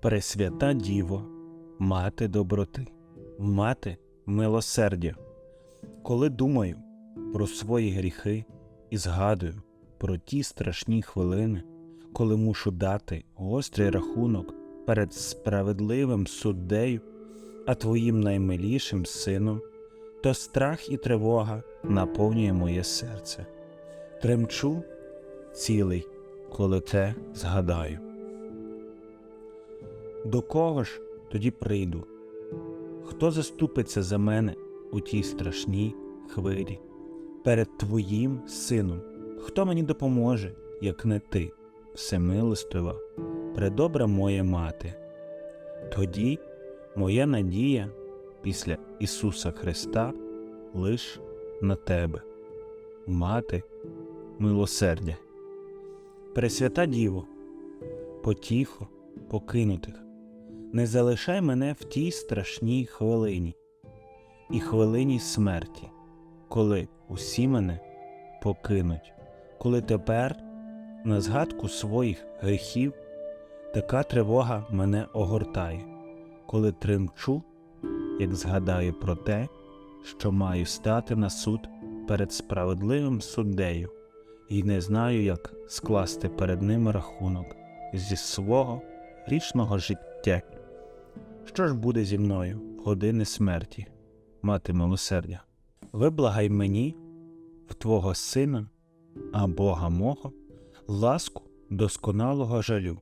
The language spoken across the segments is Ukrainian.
Пресвята Діво, мати доброти, мати милосердя. Коли думаю про свої гріхи і згадую про ті страшні хвилини, коли мушу дати гострий рахунок перед справедливим суддею, а твоїм наймилішим сином, то страх і тривога наповнює моє серце. Тремчу цілий, коли те згадаю. До кого ж тоді прийду? Хто заступиться за мене у тій страшній хвилі? Перед Твоїм сином, хто мені допоможе, як не ти, всемилостива, предобра моя мати? Тоді моя надія після Ісуса Христа лиш на тебе, мати милосердя. Пресвята Діво, потіхо покинутих, не залишай мене в тій страшній хвилині і хвилині смерті, коли усі мене покинуть, коли тепер, на згадку своїх гріхів, така тривога мене огортає, коли тремчу, як згадаю про те, що маю стати на суд перед справедливим суддею, і не знаю, як скласти перед ним рахунок зі свого грішного життя. Що ж буде зі мною в години смерті, мати милосердя? Виблагай мені в Твого Сина, а Бога мого, ласку досконалого жалю,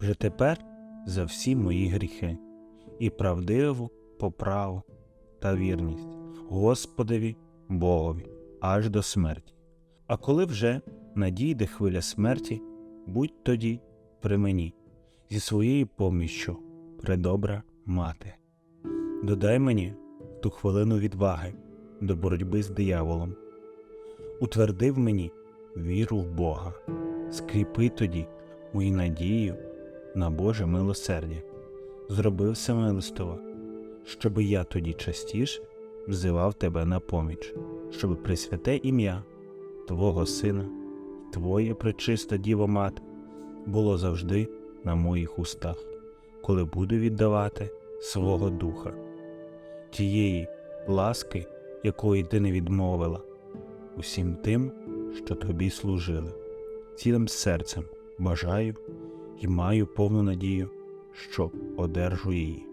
вже тепер за всі мої гріхи, і правдиву поправу та вірність Господові Богові аж до смерті. А коли вже надійде хвиля смерті, будь тоді при мені зі своєю поміччю, предобра мати. Додай мені ту хвилину відваги до боротьби з дияволом. Утверди в мені віру в Бога, скріпи тоді мою надію на Боже милосердя, зроби все милостиво, щоби я тоді частіше взивав тебе на поміч, щоб присвяте ім'я Твого Сина, Твоє пречиста Діво Мати було завжди на моїх устах, коли буду віддавати свого духа, тієї ласки, якої ти не відмовила, усім тим, що тобі служили. Цілим серцем бажаю і маю повну надію, що одержу її.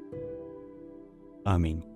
Амінь.